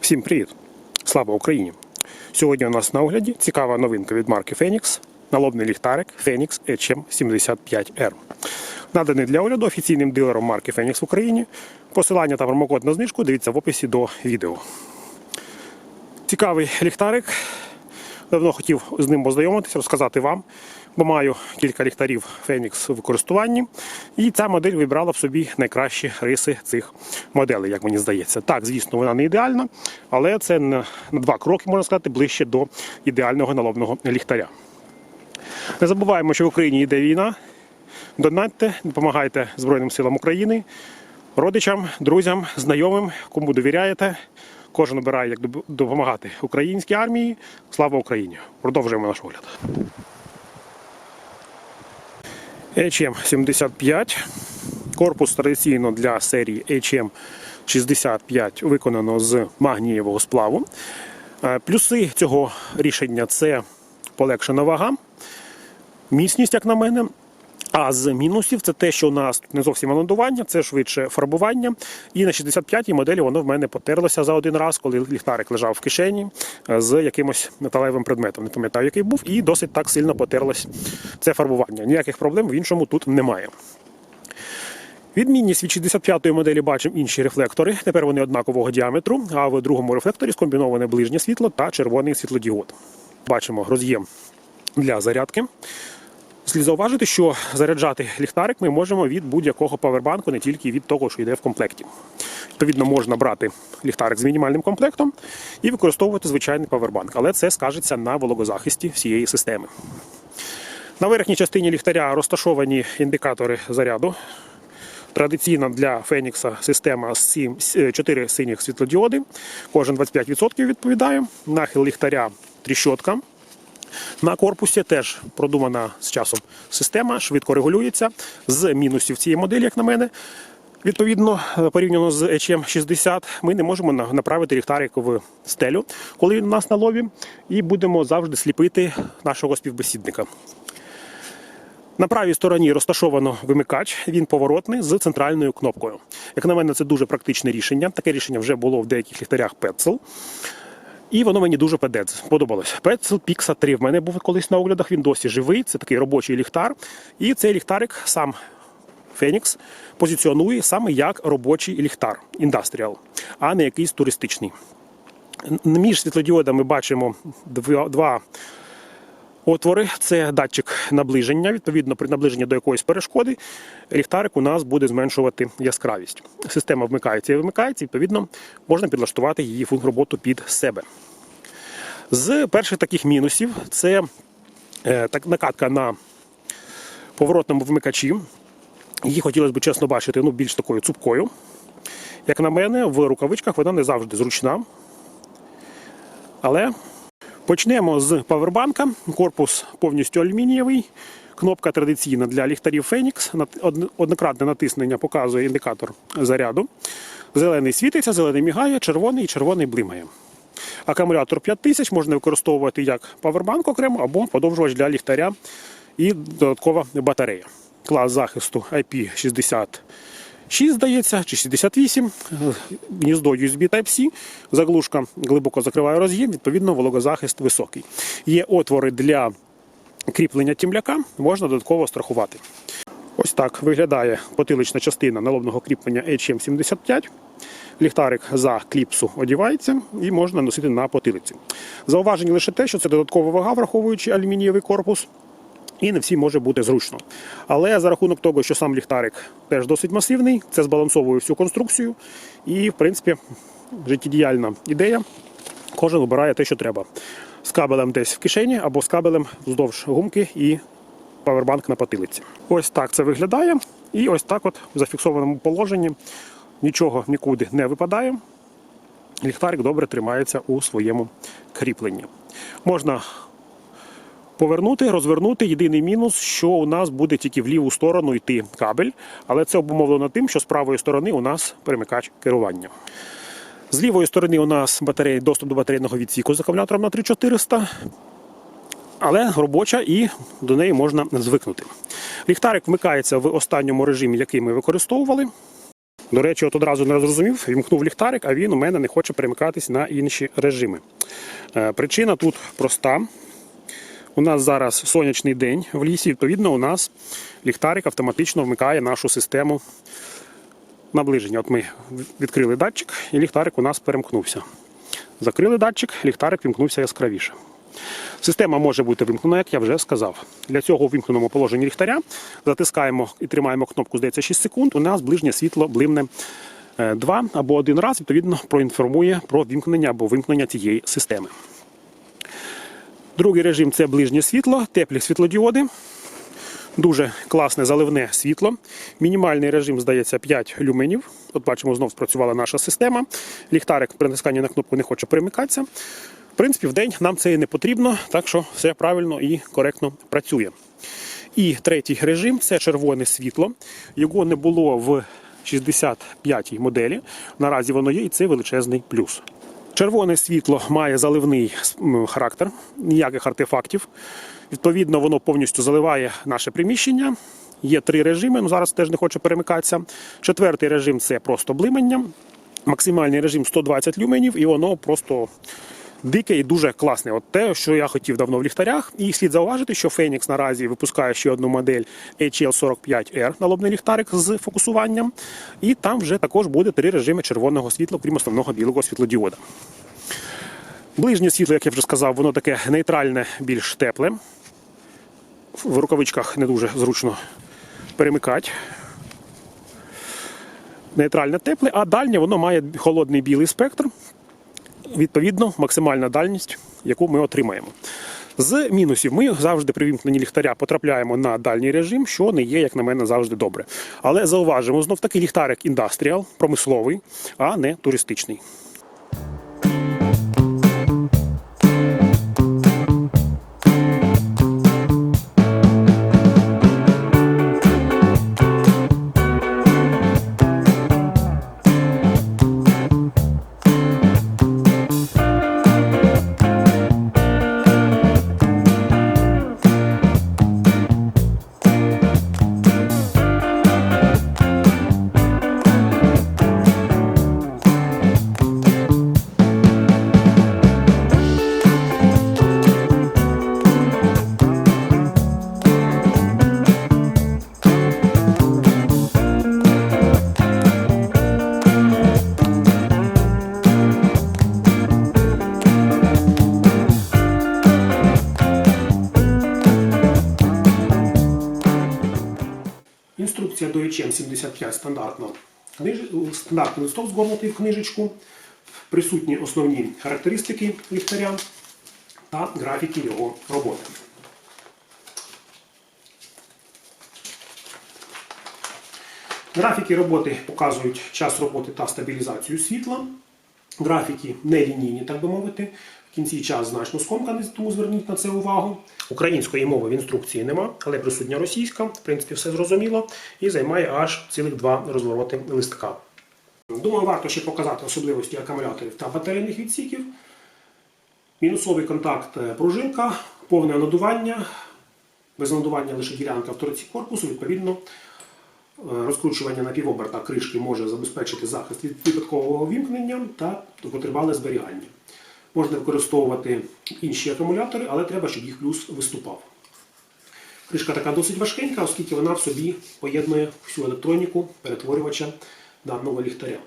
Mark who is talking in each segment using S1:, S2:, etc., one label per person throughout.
S1: Всім привіт! Слава Україні! Сьогодні у нас на огляді цікава новинка від марки Phoenix налобний ліхтарик Phoenix HM75R. Наданий для огляду офіційним дилером марки Phoenix в Україні. Посилання та промокод на знижку дивіться в описі до відео. Цікавий ліхтарик. Давно хотів з ним ознайомитися, розказати вам, бо маю кілька ліхтарів Phoenix в користуванні. І ця модель вибрала в собі найкращі риси цих моделей, як мені здається. Так, звісно, вона не ідеальна, але це на два кроки, можна сказати, ближче до ідеального налобного ліхтаря. Не забуваємо, що в Україні йде війна. Донатьте, допомагайте Збройним силам України, родичам, друзям, знайомим, кому довіряєте. Кожен обирає, як допомагати українській армії. Слава Україні! Продовжуємо наш огляд. HM75. Корпус традиційно для серії HM65 виконано з магнієвого сплаву. Е, Плюси цього рішення це полегшена вага, міцність, як на мене. А з мінусів це те, що у нас тут не зовсім анодування, це швидше фарбування. І на 65-й моделі воно в мене потерлося за один раз, коли ліхтарик лежав в кишені е, з якимось металевим предметом. Не пам'ятаю, який був, і досить так сильно потерлось це фарбування. Ніяких проблем в іншому тут немає. Відмінність від 65-ї моделі бачимо інші рефлектори. Тепер вони однакового діаметру, а в другому рефлекторі скомбіноване ближнє світло та червоний світлодіод. Бачимо роз'єм для зарядки. Слід зауважити, що заряджати ліхтарик ми можемо від будь-якого павербанку, не тільки від того, що йде в комплекті. Відповідно, можна брати ліхтарик з мінімальним комплектом і використовувати звичайний павербанк, але це скажеться на вологозахисті всієї системи. На верхній частині ліхтаря розташовані індикатори заряду. Традиційна для Фенікса система з 4 синіх світлодіоди. Кожен 25% відповідає. Нахил ліхтаря тріщотка. На корпусі теж продумана з часом система, швидко регулюється. З мінусів цієї моделі, як на мене, відповідно, порівняно з HM60, ми не можемо направити ліхтарик в стелю, коли він у нас на лобі, і будемо завжди сліпити нашого співбесідника. На правій стороні розташовано вимикач, він поворотний з центральною кнопкою. Як на мене, це дуже практичне рішення. Таке рішення вже було в деяких ліхтарях Petzl. І воно мені дуже подобалось. сподобалось. Пікса Pixa 3 в мене був колись на оглядах, він досі живий, це такий робочий ліхтар. І цей ліхтарик сам Phoenix позиціонує саме як робочий ліхтар, індастріал, а не якийсь туристичний. Між світлодіодами бачимо два отвори. Це датчик наближення. Відповідно, при наближенні до якоїсь перешкоди ліхтарик у нас буде зменшувати яскравість. Система вмикається і вимикається, відповідно, можна підлаштувати її роботу під себе. З перших таких мінусів це е, накатка на поворотному вмикачі. Її хотілося б чесно бачити ну, більш такою цупкою. Як на мене, в рукавичках вона не завжди зручна. Але Почнемо з павербанка. Корпус повністю алюмінієвий. Кнопка традиційна для ліхтарів Phoenix. Однократне натиснення показує індикатор заряду. Зелений світиться, зелений мігає, червоний і червоний блимає. Акумулятор 5000 можна використовувати як павербанк окремо або подовжувач для ліхтаря і додаткова батарея. Клас захисту IP60 6, здається, чи 68, е, гніздо USB Type-C, заглушка глибоко закриває роз'єм, відповідно, вологозахист високий. Є отвори для кріплення тімляка, можна додатково страхувати. Ось так виглядає потилична частина налобного кріплення HM75. Ліхтарик за кліпсу одівається і можна носити на потилиці. Зауваження лише те, що це додаткова вага, враховуючи алюмінієвий корпус і не всім може бути зручно. Але за рахунок того, що сам ліхтарик теж досить масивний, це збалансовує всю конструкцію. І, в принципі, життєдіяльна ідея. Кожен обирає те, що треба. З кабелем десь в кишені або з кабелем вздовж гумки і павербанк на потилиці. Ось так це виглядає. І ось так, от в зафіксованому положенні, нічого нікуди не випадає. Ліхтарик добре тримається у своєму кріпленні. Можна повернути, розвернути. Єдиний мінус, що у нас буде тільки в ліву сторону йти кабель, але це обумовлено тим, що з правої сторони у нас перемикач керування. З лівої сторони у нас батарея, доступ до батарейного відсіку з акумулятором на 3400. але робоча і до неї можна звикнути. Ліхтарик вмикається в останньому режимі, який ми використовували. До речі, от одразу не зрозумів, вімкнув ліхтарик, а він у мене не хоче перемикатись на інші режими. Е, Причина тут проста. У нас зараз сонячний день в лісі, відповідно, у нас ліхтарик автоматично вмикає нашу систему наближення. От ми відкрили датчик, і ліхтарик у нас перемкнувся. Закрили датчик, ліхтарик вімкнувся яскравіше. Система може бути вимкнена, як я вже сказав. Для цього у вимкненому положенні ліхтаря затискаємо і тримаємо кнопку, здається, 6 секунд. У нас ближнє світло блимне е, два або один раз, відповідно, проінформує про вімкнення або вимкнення цієї системи. Другий режим це ближнє світло, теплі світлодіоди. Дуже класне заливне світло. Мінімальний режим, здається, 5 люменів. От бачимо, знов спрацювала наша система. Ліхтарик при натисканні на кнопку не хоче перемикатися. В принципі, в день нам це і не потрібно, так що все правильно і коректно працює. І третій режим це червоне світло. Його не було в 65-й моделі. Наразі воно є, і це величезний плюс. Червоне світло має заливний характер, ніяких артефактів. Відповідно, воно повністю заливає наше приміщення. Є три режими, ну зараз теж не хочу перемикатися. Четвертий режим це просто блимання. Максимальний режим 120 люменів, і воно просто дике і дуже класне. От те, що я хотів давно в ліхтарях. І слід зауважити, що Phoenix наразі випускає ще одну модель HL45R налобний ліхтарик з фокусуванням. І там вже також буде три режими червоного світла, крім основного білого світлодіода. Ближнє світло, як я вже сказав, воно таке нейтральне, більш тепле. В рукавичках не дуже зручно перемикати. Нейтральне тепле, а дальнє воно має холодний білий спектр. Відповідно, максимальна дальність, яку ми отримаємо. З мінусів ми завжди при вімкненні ліхтаря потрапляємо на дальній режим, що не є, як на мене, завжди добре. Але зауважимо, знов таки ліхтарик індастріал, промисловий, а не туристичний. HM 75 стандартно. Стандартний листок згорнутий в книжечку. Присутні основні характеристики ліхтаря та графіки його роботи. Графіки роботи показують час роботи та стабілізацію світла. Графіки нелінійні, так би мовити. В кінці час значно скомканий, тому зверніть на це увагу. Української мови в інструкції нема, але присутня російська. В принципі, все зрозуміло. І займає аж цілих два розвороти листка. Думаю, варто ще показати особливості акумуляторів та батарейних відсіків. Мінусовий контакт е, пружинка, повне надування. Без надування лише ділянка в торці корпусу, відповідно, Е, Розкручування на півоберта кришки може забезпечити захист від випадкового вімкнення та довготривале зберігання. Можна використовувати інші акумулятори, але треба, щоб їх плюс виступав. Кришка така досить важкенька, оскільки вона в собі поєднує всю електроніку перетворювача даного ліхтаря.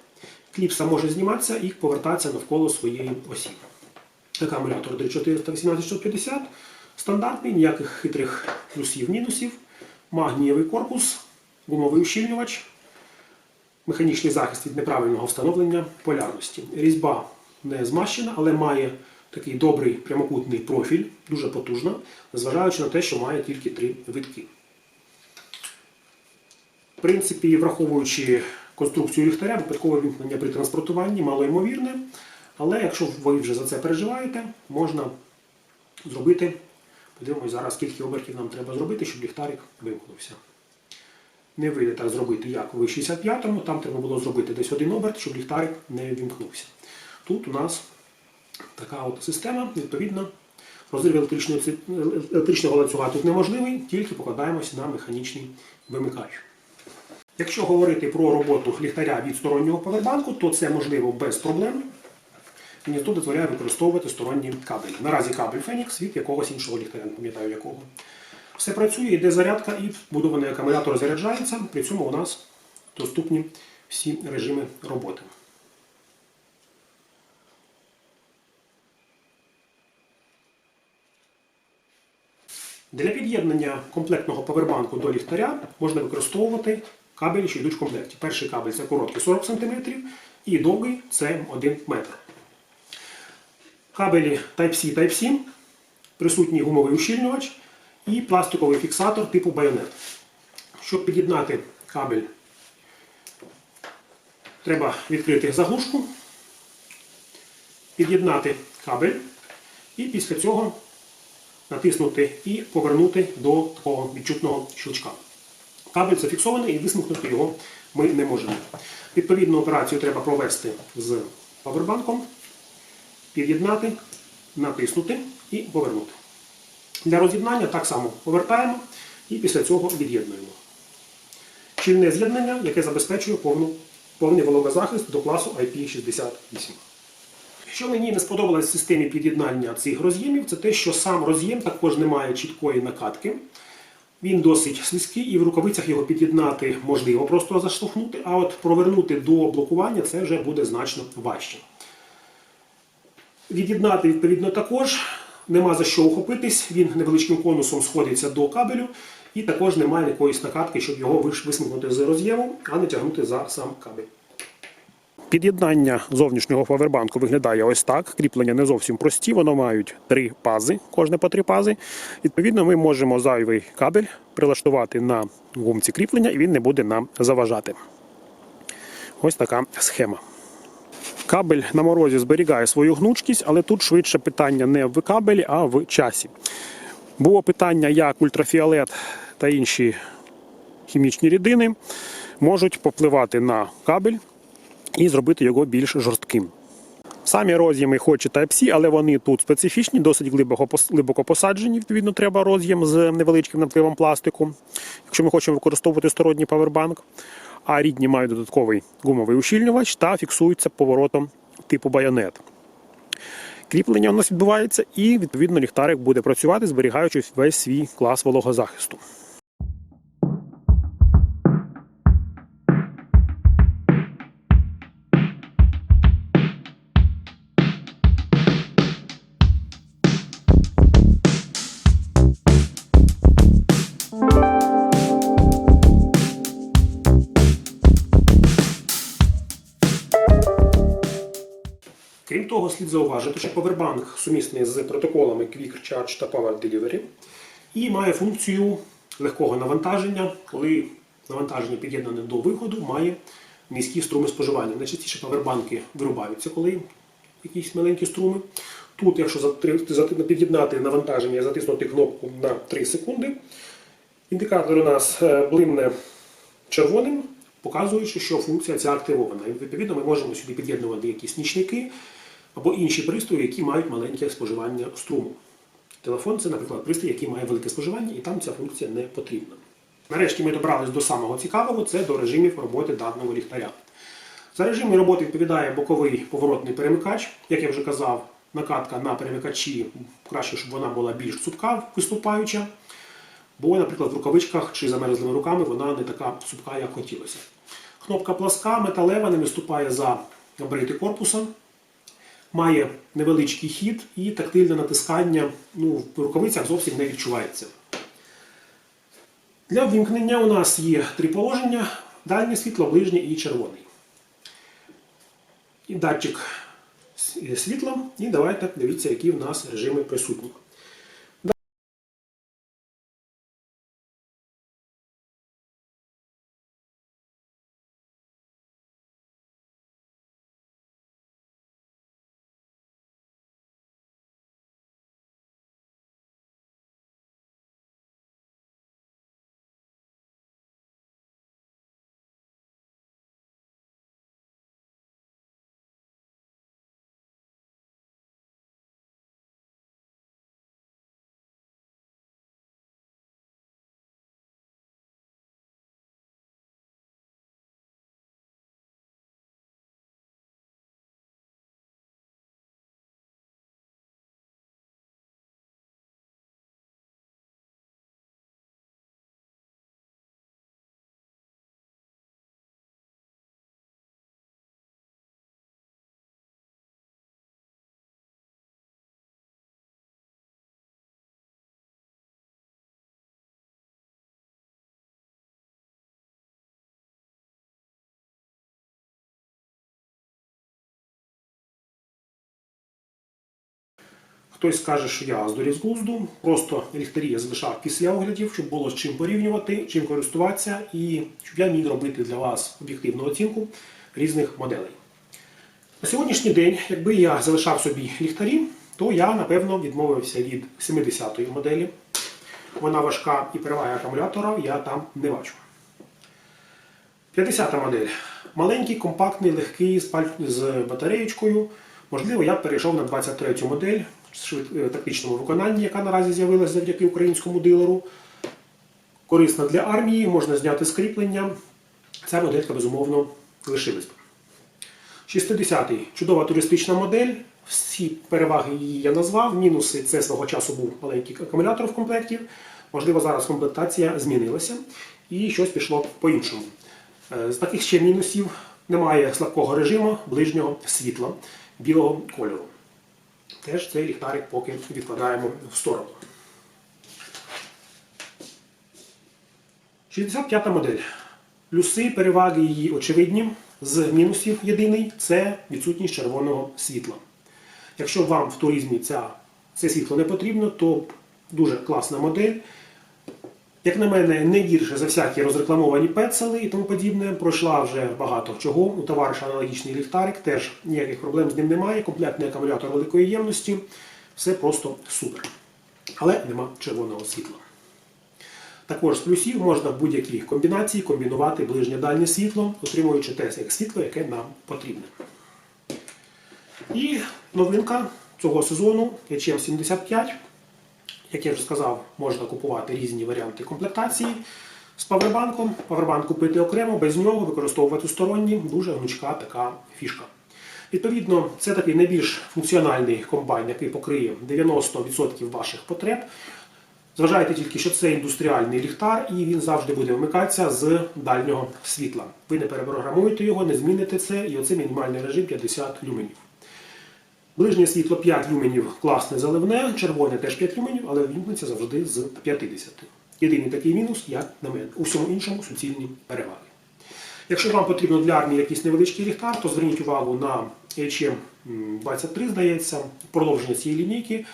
S1: Кліпса може зніматися і повертатися навколо своєї осі. Акумулятор 3400-18650 стандартний, ніяких хитрих плюсів-мінусів, магнієвий корпус, гумовий ущільнювач, механічний захист від неправильного встановлення полярності. Різьба не змащена, але має такий добрий прямокутний профіль, дуже потужна, незважаючи на те, що має тільки три витки. В принципі, враховуючи конструкцію ліхтаря, випадкове вімкнення при транспортуванні малоймовірне, але якщо ви вже за це переживаєте, можна зробити. Подивимось зараз, скільки обертів нам треба зробити, щоб ліхтарик вимкнувся. Не вийде так зробити, як в 65-му, там треба було зробити десь один оберт, щоб ліхтарик не вімкнувся. Тут у нас така от система, відповідно, Розрив електричного, ланцюга тут неможливий, тільки покладаємося на механічний вимикач. Якщо говорити про роботу ліхтаря від стороннього павербанку, то це можливо без проблем. Гніздо дозволяє використовувати сторонні кабелі. Наразі кабель Phoenix від якогось іншого ліхтаря, не пам'ятаю якого. Все працює, йде зарядка і вбудований акумулятор заряджається. При цьому у нас доступні всі режими роботи. Для під'єднання комплектного павербанку до ліхтаря можна використовувати кабелі, що йдуть в комплекті. Перший кабель це короткий 40 см і довгий це 1 метр. Кабелі Type-C Type-C, присутній гумовий ущільнювач і пластиковий фіксатор типу байонет. Щоб під'єднати кабель, треба відкрити заглушку, під'єднати кабель і після цього натиснути і повернути до такого відчутного щелчка. Кабель зафіксований і висмикнути його ми не можемо. Відповідну операцію треба провести з павербанком, під'єднати, натиснути і повернути. Для роз'єднання так само повертаємо і після цього від'єднуємо. Щільне з'єднання, яке забезпечує повну, повний вологозахист до класу IP68. Що мені не сподобалось в системі під'єднання цих роз'ємів, це те, що сам роз'єм також не має чіткої накатки. Він досить слизький і в рукавицях його під'єднати можливо просто заштовхнути, а от провернути до блокування це вже буде значно важче. Від'єднати відповідно також нема за що ухопитись, він невеличким конусом сходиться до кабелю, і також немає якоїсь накатки, щоб його висмикнути з роз'єму, а не тягнути за сам кабель. Під'єднання зовнішнього павербанку виглядає ось так. Кріплення не зовсім прості, воно мають три пази, кожне по три пази. Відповідно, ми можемо зайвий кабель прилаштувати на гумці кріплення, і він не буде нам заважати. Ось така схема. Кабель на морозі зберігає свою гнучкість, але тут швидше питання не в кабелі, а в часі. Було питання, як ультрафіолет та інші хімічні рідини можуть попливати на кабель і зробити його більш жорстким. Самі роз'єми хоч і Type-C, але вони тут специфічні, досить глибоко, глибоко посаджені. Відповідно, треба роз'єм з невеличким напливом пластику, якщо ми хочемо використовувати сторонній павербанк. А рідні мають додатковий гумовий ущільнювач та фіксуються поворотом типу байонет. Кріплення у нас відбувається, і відповідно ліхтарик буде працювати, зберігаючи весь свій клас вологозахисту. Що Powerbank сумісний з протоколами Quick Charge та Power Delivery і має функцію легкого навантаження, коли навантаження під'єднане до виходу, має низькі струми споживання. Найчастіше павербанки вирубаються, коли якісь маленькі струми. Тут, якщо під'єднати навантаження затиснути кнопку на 3 секунди, індикатор у нас е, блимне червоним, показуючи, що функція ця активована. І відповідно ми можемо сюди під'єднувати якісь нічники або інші пристрої, які мають маленьке споживання струму. Телефон це, наприклад, пристрій, який має велике споживання, і там ця функція не потрібна. Нарешті ми добрались до самого цікавого це до режимів роботи даного ліхтаря. За режими роботи відповідає боковий поворотний перемикач. Як я вже казав, накатка на перемикачі краще, щоб вона була більш цупка, виступаюча. Бо, наприклад, в рукавичках чи замерзлими руками вона не така цупка, як хотілося. Кнопка пласка, металева, не виступає за габарити корпуса. Має невеличкий хід і тактильне натискання ну, в рукавицях зовсім не відчувається. Для ввімкнення у нас є три положення: дальнє світло, ближнє і червоний. І датчик с- світла. І давайте дивіться, які в нас режими присутні. Хтось скаже, що я здурів з глузду. Просто ліхтарі я залишав після оглядів, щоб було з чим порівнювати, чим користуватися, і щоб я міг робити для вас об'єктивну оцінку різних моделей. На сьогоднішній день, якби я залишав собі ліхтарі, то я напевно відмовився від 70-ї моделі. Вона важка і переваги акумулятора я там не бачу. 50-та модель. Маленький, компактний, легкий, з, батареєчкою. Можливо, я перейшов на 23-ю модель е, тактичному виконанні, яка наразі з'явилася завдяки українському дилеру. Корисна для армії, можна зняти скріплення. Ця моделька, безумовно, лишилась. 60-й чудова туристична модель. Всі переваги її я назвав. Мінуси це свого часу був маленький акумулятор в комплекті. Можливо, зараз комплектація змінилася і щось пішло по-іншому. Е, З таких ще мінусів немає слабкого режиму ближнього світла білого кольору. Теж цей ліхтарик поки відкладаємо в сторону. 65 модель. Плюси, переваги її очевидні. З мінусів єдиний це відсутність червоного світла. Якщо вам в туризмі ця, це світло не потрібно, то дуже класна модель. Як на мене, не гірше за всякі розрекламовані пецели і тому подібне. Пройшла вже багато чого. У товариша аналогічний ліхтарик, теж ніяких проблем з ним немає. Комплектний акумулятор великої ємності. Все просто супер. Але нема червоного світла. Також з плюсів можна в будь-якій комбінації комбінувати ближнє дальнє світло, отримуючи те як світло, яке нам потрібне. І новинка цього сезону HM75. Як я вже сказав, можна купувати різні варіанти комплектації з павербанком. Павербанк купити окремо, без нього використовувати сторонні, дуже гнучка така фішка. Відповідно, це такий найбільш функціональний комбайн, який покриє 90% ваших потреб. Зважайте тільки, що це індустріальний ліхтар, і він завжди буде вмикатися з дальнього світла. Ви не перепрограмуєте його, не зміните це, і оце мінімальний режим 50 люменів. Ближнє світло 5 люменів класне заливне, червоне теж 5 люменів, але вімкнеться завжди з 50. Єдиний такий мінус, як на мене. У всьому іншому суцільні переваги. Якщо вам потрібно для армії якийсь невеличкий ліхтар, то зверніть увагу на HM23, здається, продовження цієї лінійки.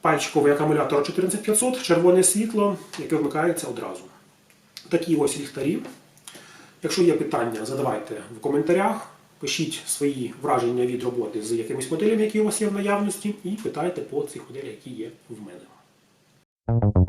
S1: Пальчиковий акумулятор 14500, червоне світло, яке вмикається одразу. Такі ось ліхтарі. Якщо є питання, задавайте в коментарях. Пишіть свої враження від роботи з якимись моделями, які у вас є в наявності, і питайте по цих моделях, які є в мене.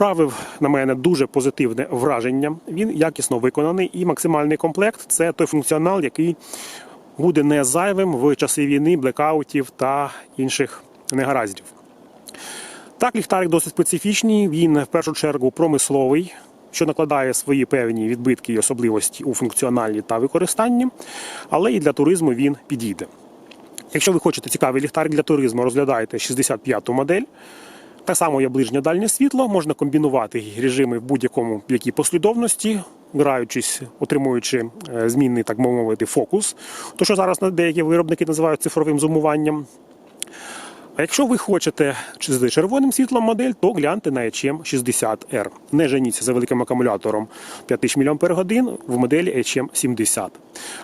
S1: Справив на мене дуже позитивне враження. Він якісно виконаний і максимальний комплект це той функціонал, який буде не зайвим в часи війни, блекаутів та інших негараздів. Так, ліхтарик досить специфічний. Він в першу чергу промисловий, що накладає свої певні відбитки і особливості у функціоналі та використанні, але і для туризму він підійде. Якщо ви хочете цікавий ліхтарик для туризму, розглядайте 65-ту модель. Так само є ближнє дальнє світло, можна комбінувати режими в будь-якому якій послідовності, граючись, отримуючи е, змінний, так би мовити, фокус. То, що зараз деякі виробники називають цифровим зумуванням. Якщо ви хочете з червоним світлом модель, то гляньте на HM 60R. Не женіться за великим акумулятором 5000 мАч в моделі HM 70.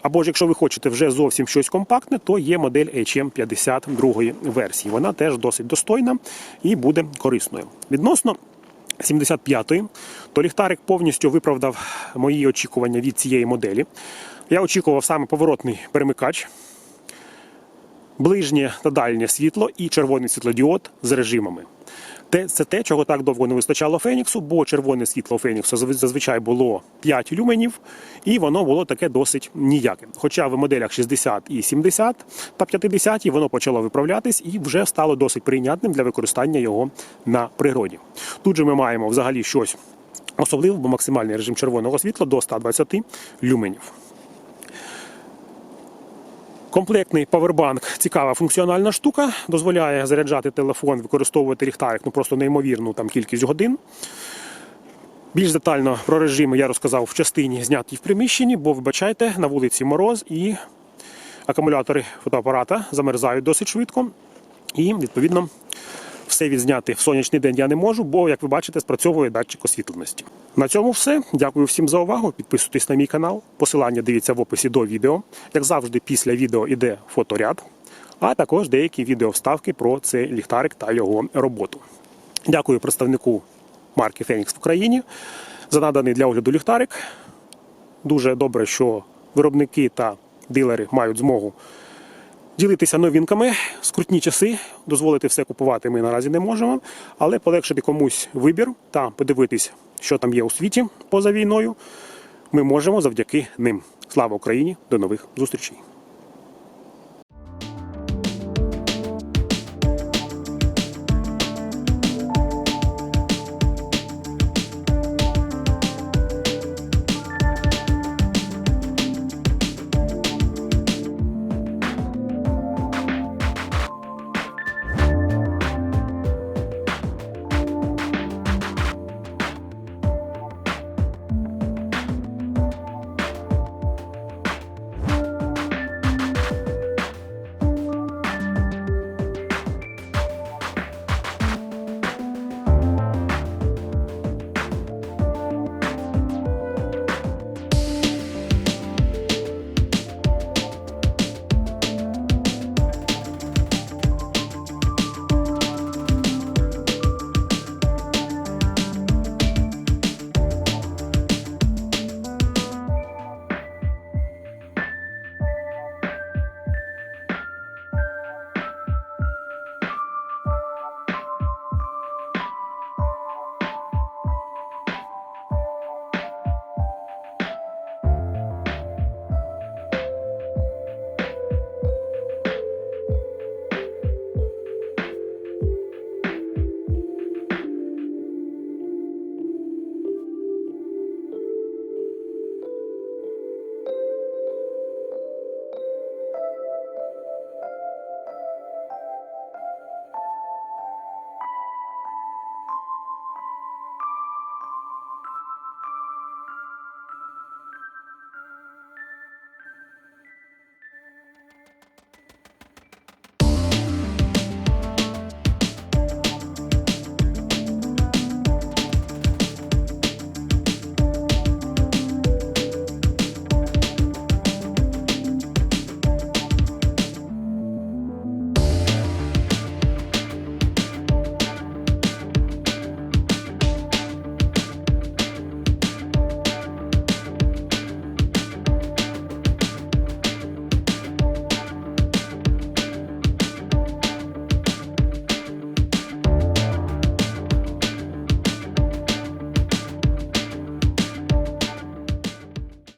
S1: Або ж якщо ви хочете вже зовсім щось компактне, то є модель HM 52 версії. Вона теж досить достойна і буде корисною. Відносно 75-ї, то ліхтарик повністю виправдав мої очікування від цієї моделі. Я очікував саме поворотний перемикач ближнє та дальнє світло і червоний світлодіод з режимами. Це те, чого так довго не вистачало Феніксу, бо червоне світло Феніксу зазвичай було 5 люменів, і воно було таке досить ніяке. Хоча в моделях 60 і 70 та 50 воно почало виправлятись і вже стало досить прийнятним для використання його на природі. Тут же ми маємо взагалі щось особливе, бо максимальний режим червоного світла до 120 люменів. Комплектний павербанк цікава функціональна штука, дозволяє заряджати телефон, використовувати ліхтарик ну просто неймовірну там кількість годин. Більш детально про режими я розказав в частині знятій в приміщенні, бо вибачайте, на вулиці мороз і акумулятори фотоапарата замерзають досить швидко. І відповідно все відзняти в сонячний день я не можу, бо, як ви бачите, спрацьовує датчик освітленості. На цьому все. Дякую всім за увагу. Підписуйтесь на мій канал. Посилання дивіться в описі до відео. Як завжди, після відео йде фоторяд, а також деякі відеовставки про цей ліхтарик та його роботу. Дякую представнику марки Фенікс в Україні за наданий для огляду ліхтарик. Дуже добре, що виробники та дилери мають змогу ділитися новинками. Скрутні часи, дозволити все купувати ми наразі не можемо, але полегшити комусь вибір та подивитись, що там є у світі поза війною, ми можемо завдяки ним. Слава Україні! До нових зустрічей!